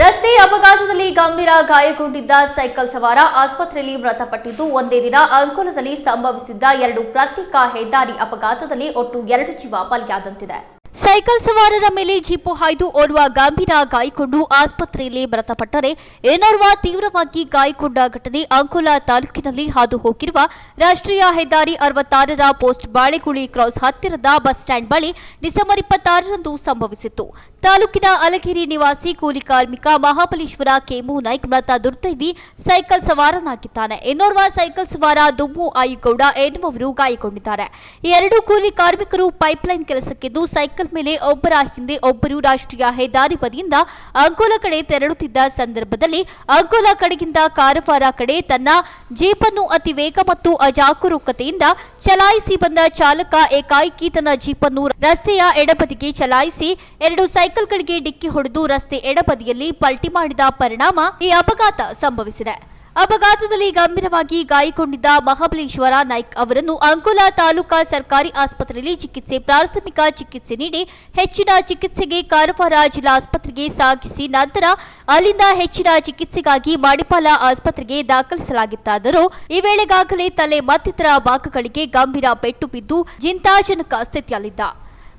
ರಸ್ತೆ ಅಪಘಾತದಲ್ಲಿ ಗಂಭೀರ ಗಾಯಗೊಂಡಿದ್ದ ಸೈಕಲ್ ಸವಾರ ಆಸ್ಪತ್ರೆಯಲ್ಲಿ ಮೃತಪಟ್ಟಿದ್ದು, ಒಂದೇ ದಿನ ಅಂಕೋಲದಲ್ಲಿ ಸಂಭವಿಸಿದ್ದ ಎರಡು ಪ್ರತ್ಯೇಕ ಹೆದ್ದಾರಿ ಅಪಘಾತದಲ್ಲಿ ಒಟ್ಟು ಎರಡು ಜೀವ ಬಲಿಯಾದಂತಿದೆ. ಸೈಕಲ್ ಸವಾರರ ಮೇಲೆ ಜೀಪು ಹಾಯ್ದು ಓರ್ವ ಗಂಭೀರ ಗಾಯಗೊಂಡು ಆಸ್ಪತ್ರೆಯಲ್ಲಿ ಮೃತಪಟ್ಟರೆ ಇನ್ನೋರ್ವ ತೀವ್ರವಾಗಿ ಗಾಯಗೊಂಡ ಘಟನೆ ಅಂಕೋಲಾ ತಾಲೂಕಿನಲ್ಲಿ ಹಾದು ಹೋಗಿರುವ ರಾಷ್ಟ್ರೀಯ ಹೆದ್ದಾರಿ ಅರವತ್ತಾರರ ಪೋಸ್ಟ್ ಬಾಳೆಗುಳಿ ಕ್ರಾಸ್ ಹತ್ತಿರದ ಬಸ್ ಸ್ಟ್ಯಾಂಡ್ ಬಳಿ ಡಿಸೆಂಬರ್ ಇಪ್ಪತ್ತಾರರಂದು ಸಂಭವಿಸಿತ್ತು. ತಾಲೂಕಿನ ಅಲಗಿರಿ ನಿವಾಸಿ ಕೂಲಿ ಕಾರ್ಮಿಕ ಮಹಾಬಲೇಶ್ವರ ಕೇಮು ನಾಯ್ಕ್ ಮೃತ ದುರ್ದೈವಿ ಸೈಕಲ್ ಸವಾರನಾಗಿದ್ದಾನೆ. ಇನ್ನೋರ್ವ ಸೈಕಲ್ ಸವಾರ ದುಮ್ಮು ಆಯುಗೌಡ ಎನ್ನುವವರು ಗಾಯಗೊಂಡಿದ್ದಾರೆ. ಎರಡು ಕೂಲಿ ಕಾರ್ಮಿಕರು ಪೈಪ್ಲೈನ್ ಕೆಲಸಕ್ಕೆಂದು ಸೈಕಲ್ ಒಬ್ಬರ ಹಿಂದೆ ಒಬ್ಬರು ರಾಷ್ಟ್ರೀಯ ಹೆದ್ದಾರಿ ಬದಿಯಿಂದ ಅಂಕೋಲ ಕಡೆ ತೆರಳುತ್ತಿದ್ದ ಸಂದರ್ಭದಲ್ಲಿ ಅಂಕೋಲ ಕಡೆಗಿಂದ ಕಾರವಾರ ಕಡೆ ತನ್ನ ಜೀಪನ್ನು ಅತಿ ವೇಗ ಮತ್ತು ಅಜಾಗರೂಕತೆಯಿಂದ ಚಲಾಯಿಸಿ ಬಂದ ಚಾಲಕ ಏಕಾಏಕಿ ತನ್ನ ಜೀಪನ್ನು ರಸ್ತೆಯ ಎಡಬದಿಗೆ ಚಲಾಯಿಸಿ ಎರಡು ಸೈಕಲ್ಗಳಿಗೆ ಡಿಕ್ಕಿ ಹೊಡೆದು ರಸ್ತೆ ಎಡಬದಿಯಲ್ಲಿ ಪಲ್ಟಿ ಮಾಡಿದ ಪರಿಣಾಮ ಈ ಅಪಘಾತ ಸಂಭವಿಸಿದೆ. ಅಪಘಾತದಲ್ಲಿ ಗಂಭೀರವಾಗಿ ಗಾಯಗೊಂಡಿದ್ದ ಮಹಾಬಲೇಶ್ವರ ನಾಯ್ಕ್ ಅವರನ್ನು ಅಂಕೋಲಾ ತಾಲೂಕಾ ಸರ್ಕಾರಿ ಆಸ್ಪತ್ರೆಯಲ್ಲಿ ಚಿಕಿತ್ಸೆ, ಪ್ರಾಥಮಿಕ ಚಿಕಿತ್ಸೆ ನೀಡಿ ಹೆಚ್ಚಿನ ಚಿಕಿತ್ಸೆಗೆ ಕಾರವಾರ ಜಿಲ್ಲಾ ಆಸ್ಪತ್ರೆಗೆ ಸಾಗಿಸಿ ನಂತರ ಅಲ್ಲಿಂದ ಹೆಚ್ಚಿನ ಚಿಕಿತ್ಸೆಗಾಗಿ ಮಾಡಿಪಾಲ ಆಸ್ಪತ್ರೆಗೆ ದಾಖಲಿಸಲಾಗಿತ್ತಾದರೂ ಈ ವೇಳೆಗಾಗಲೇ ತಲೆ ಮತ್ತಿತರ ಭಾಗಗಳಿಗೆ ಗಂಭೀರ ಪೆಟ್ಟು ಬಿದ್ದು ಚಿಂತಾಜನಕ ಸ್ಥಿತಿಯಲ್ಲಿದ್ದ.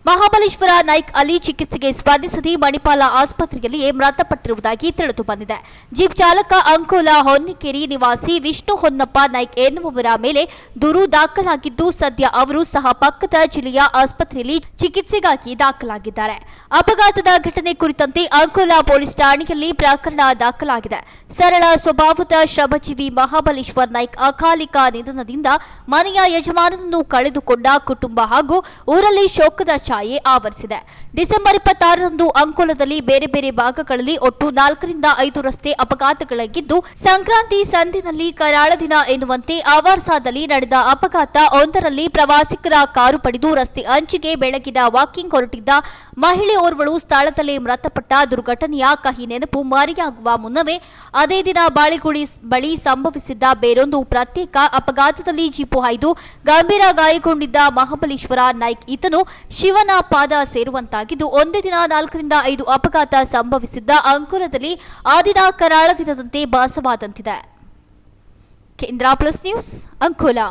ಮಹಾಬಲೇಶ್ವರ ನಾಯ್ಕ್ ಅಲಿ ಚಿಕಿತ್ಸೆಗೆ ಸ್ಪಂದಿಸದೆ ಮಣಿಪಾಲ ಆಸ್ಪತ್ರೆಯಲ್ಲಿಯೇ ಮೃತಪಟ್ಟಿರುವುದಾಗಿ ತಿಳಿದು ಬಂದಿದೆ. ಜೀಪ್ ಚಾಲಕ ಅಂಕೋಲ ಹೊನ್ನಿಕೇರಿ ನಿವಾಸಿ ವಿಷ್ಣು ಹೊನ್ನಪ್ಪ ನಾಯ್ಕ್ ಎನ್ನುವವರ ಮೇಲೆ ದೂರು ದಾಖಲಾಗಿದ್ದು, ಸದ್ಯ ಅವರು ಸಹ ಪಕ್ಕದ ಜಿಲ್ಲೆಯ ಆಸ್ಪತ್ರೆಯಲ್ಲಿ ಚಿಕಿತ್ಸೆಗಾಗಿ ದಾಖಲಾಗಿದ್ದಾರೆ. ಅಪಘಾತದ ಘಟನೆ ಕುರಿತಂತೆ ಅಂಕೋಲ ಪೊಲೀಸ್ ಠಾಣೆಯಲ್ಲಿ ಪ್ರಕರಣ ದಾಖಲಾಗಿದೆ. ಸರಳ ಸ್ವಭಾವದ ಶ್ರಮಜೀವಿ ಮಹಾಬಲೇಶ್ವರ ನಾಯ್ಕ್ ಅಕಾಲಿಕ ನಿಧನದಿಂದ ಮನೆಯ ಯಜಮಾನನನ್ನು ಕಳೆದುಕೊಂಡ ಕುಟುಂಬ ಹಾಗೂ ಊರಲ್ಲಿ ಶೋಕದ ಛಾಯೆ ಆವರಿಸಿದೆ. ಡಿಸೆಂಬರ್ ಇಪ್ಪತ್ತಾರರಂದು ಅಂಕೋಲದಲ್ಲಿ ಬೇರೆ ಬೇರೆ ಭಾಗಗಳಲ್ಲಿ ಒಟ್ಟು ನಾಲ್ಕರಿಂದ ಐದು ರಸ್ತೆ ಅಪಘಾತಗಳಾಗಿದ್ದು, ಸಂಕ್ರಾಂತಿ ಸಂದಿನಲ್ಲಿ ಕರಾಳ ದಿನ ಎನ್ನುವಂತೆ ಆವಾರ್ಸಾದಲ್ಲಿ ನಡೆದ ಅಪಘಾತ ಒಂದರಲ್ಲಿ ಪ್ರವಾಸಿಗರ ಕಾರು ಪಡೆದು ರಸ್ತೆ ಅಂಚಿಗೆ ಬೆಳಗಿದ ವಾಕಿಂಗ್ ಹೊರಟಿದ್ದ ಮಹಿಳೆ ಓರ್ವಳು ಸ್ಥಳದಲ್ಲೇ ಮೃತಪಟ್ಟ ದುರ್ಘಟನೆಯ ಕಹಿ ನೆನಪು ಮಾರಿಯಾಗುವ ಮುನ್ನವೇ ಅದೇ ದಿನ ಬಾಳಿಗುಳಿ ಬಳಿ ಸಂಭವಿಸಿದ್ದ ಬೇರೊಂದು ಪ್ರತ್ಯೇಕ ಅಪಘಾತದಲ್ಲಿ ಜೀಪು ಹಾಯ್ದು ಗಂಭೀರ ಗಾಯಗೊಂಡಿದ್ದ ಮಹಾಬಲೇಶ್ವರ ನಾಯ್ಕ್. ಈತನು ಶಿವನ ಪಾದ ಸೇರುವಂತಾಗಿದ್ದು, ಒಂದೇ ದಿನ ನಾಲ್ಕರಿಂದ ಐದು ಅಪಘಾತ ಸಂಭವಿಸಿದ್ದ ಅಂಕುರದಲ್ಲಿ ಆ ದಿನ ಕರಾಳ ದಿನದಂತೆ ಭಾಸವಾದಂತಿದೆ. ಕೇಂದ್ರ ಪ್ಲಸ್ ನ್ಯೂಸ್ ಅಂಕೋಲಾ.